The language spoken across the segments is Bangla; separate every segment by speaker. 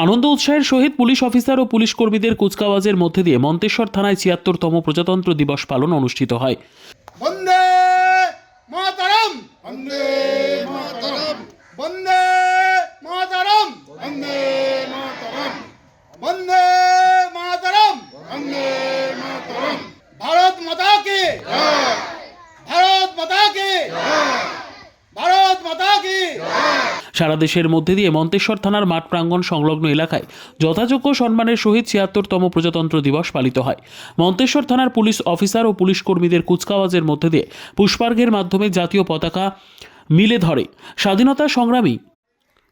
Speaker 1: আনন্দ উৎসাহের সহিত পুলিশ অফিসার ও পুলিশ কর্মীদের কুচকাওয়াজের মধ্যে দিয়ে মন্তেশ্বর থানায় ছিয়াত্তরতম প্রজাতন্ত্র দিবস পালন অনুষ্ঠিত হয়।
Speaker 2: বন্দে মাতারাম! বন্দে মাতারাম! বন্দে মাতারম বন্দে মাতারম বন্দে মাতারম বন্দে মাতারম ভারত মাতা কি ভারত মাতা কি ভারত মাতা কি
Speaker 1: সারা দেশের মধ্যে দিয়ে মন্তেশ্বর থানার মাঠ প্রাঙ্গণ সংলগ্ন এলাকায় যথাযোগ্য সম্মানের সহিত ছিয়াত্তরতম প্রজাতন্ত্র দিবস পালিত হয়। মন্তেশ্বর থানার পুলিশ অফিসার ও পুলিশ কর্মীদের কুচকাওয়াজের মধ্যে দিয়ে পুষ্পার্ঘের মাধ্যমে জাতীয় পতাকা মিলে ধরে। স্বাধীনতা সংগ্রামী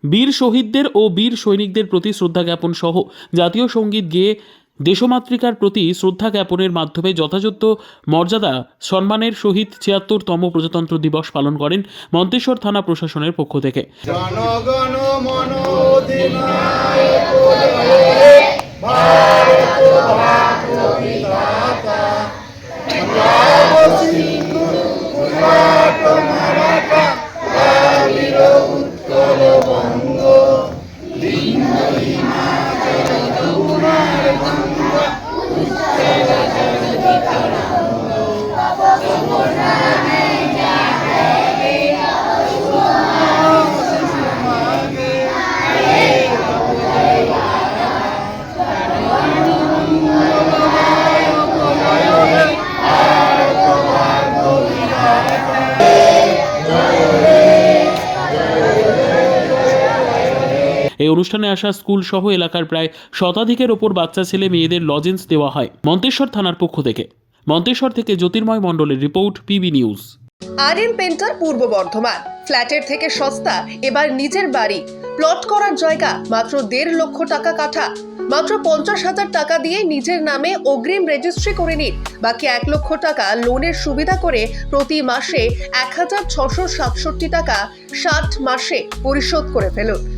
Speaker 1: বীর শহীদদের ও বীর সৈনিকদের প্রতি শ্রদ্ধা জ্ঞাপন সহ জাতীয় সংগীত গেয়ে দেশমাতৃকার প্রতি শ্রদ্ধা জ্ঞাপনের মাধ্যমে যথাযথ মর্যাদা, সম্মানের সহিত ছিয়াত্তরতম প্রজাতন্ত্র দিবস পালন করেন মন্তেশ্বর থানা প্রশাসনের পক্ষ থেকে।
Speaker 2: জনগণ মন
Speaker 1: এই অনুষ্ঠানে আসা স্কুল সহ এলাকার প্রায় শতাধিকের ওপর বাচ্চা, ছেলে, মেয়েদের লজেন্স দেওয়া হয় মন্তেশ্বর থানার পক্ষ থেকে। মন্তেশ্বর থেকে জ্যোতির্ময় মণ্ডলের report, PB news.
Speaker 3: R M painter Purba Bardhaman. ফ্ল্যাটের থেকে সস্তা, এবার নিজের বাড়ি। প্লট করার জায়গা, মাত্র দেড় লক্ষ টাকা কাঠা। মাত্র পঞ্চাশ হাজার টাকা দিয়ে নিজের নামে অগ্রিম রেজিস্ট্রি করে নিন। বাকি এক লক্ষ টাকা লোনের সুবিধা করে প্রতি মাসে এক হাজার ছশো সাতষট্টি টাকা ষাট মাসে পরিশোধ করে ফেলুন।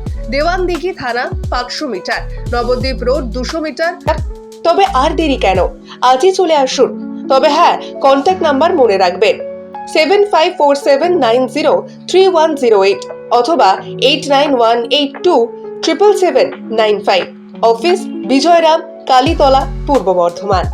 Speaker 3: দেওয়ানদিঘি থানা পাঁচশো মিটার, নবদ্বীপ রোড দুশো মিটার। তবে আর দেরি কেন? আজই চলে আসুন। তবে হ্যাঁ কন্ট্যাক্ট নাম্বার মনে রাখবেন। Seven five four seven nine zero three one zero eight অথবা eight nine one eight two triple seven nine five office Bijoyram, Kalitala, Purba Bardhaman.